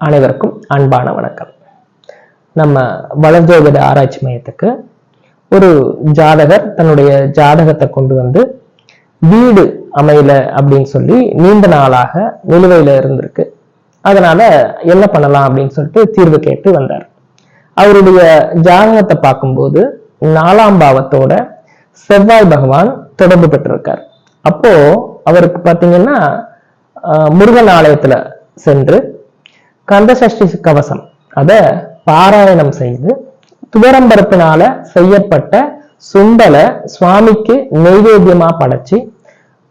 அனைவருக்கும் அன்பான வணக்கம். நம்ம வளர்ஜோதிட ஆராய்ச்சி மையத்துக்கு ஒரு ஜாதகர் தன்னுடைய ஜாதகத்தை கொண்டு வந்து வீடு அமையல அப்படின்னு சொல்லி நீண்ட நாளாக நிலுவையில இருந்திருக்கு. அதனால என்ன பண்ணலாம் அப்படின்னு சொல்லிட்டு தீர்வு கேட்டு வந்தார். அவருடைய ஜாதகத்தை பார்க்கும்போது நாலாம் பாவத்தோட செவ்வாய் பகவான் தொடர்பு பெற்றிருக்கார். அப்போ அவருக்கு பார்த்தீங்கன்னா ஆஹ், முருகன் ஆலயத்துல சென்று கந்த சஷ்டி கவசம். அதை பாராயணம் செய்து துவரம்பருப்பினால செய்யப்பட்ட சுண்டலை சுவாமிக்கு நெய்வேத்தியமா படைச்சு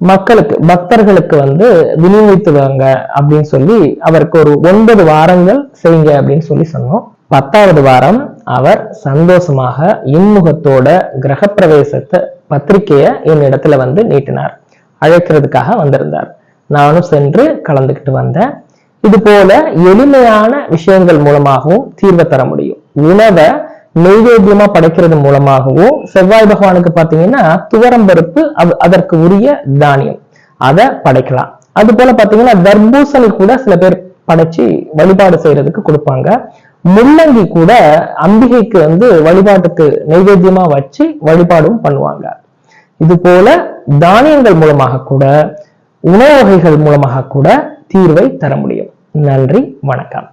மக்களுக்கு பக்தர்களுக்கு வந்து விநியோகித்துவாங்க அப்படின்னு சொல்லி அவருக்கு ஒரு ஒன்பது வாரங்கள் செய்யுங்க அப்படின்னு சொல்லி சொன்னோம். பத்தாவது வாரம் அவர் சந்தோஷமாக இன்முகத்தோட கிரகப்பிரவேசத்தை பத்திரிக்கையை என்னிடத்துல வந்து நீட்டினார். அழைக்கிறதுக்காக வந்திருந்தார். நானும் சென்று கலந்துக்கிட்டு வந்தேன். இது போல எளிமையான விஷயங்கள் மூலமாகவும் தீர்வை தர முடியும். உணவை நெய்வேத்தியமா படைக்கிறது மூலமாகவும் செவ்வாய் பகவானுக்கு பாத்தீங்கன்னா துவரம்பருப்பு அவ- அதற்கு உரிய தானியம். அதை படைக்கலாம். அது போல பாத்தீங்கன்னா தர்பூசணி கூட சில பேர் படைச்சு வழிபாடு செய்யறதுக்கு கொடுப்பாங்க. முள்ளங்கி கூட அம்பிகைக்கு வந்து வழிபாட்டுக்கு நெய்வேத்தியமா வச்சு வழிபாடும் பண்ணுவாங்க. இது போல தானியங்கள் மூலமாக கூட உணவு வகைகள் மூலமாக கூட தீர்வை தர முடியும். நன்றி வணக்கம்.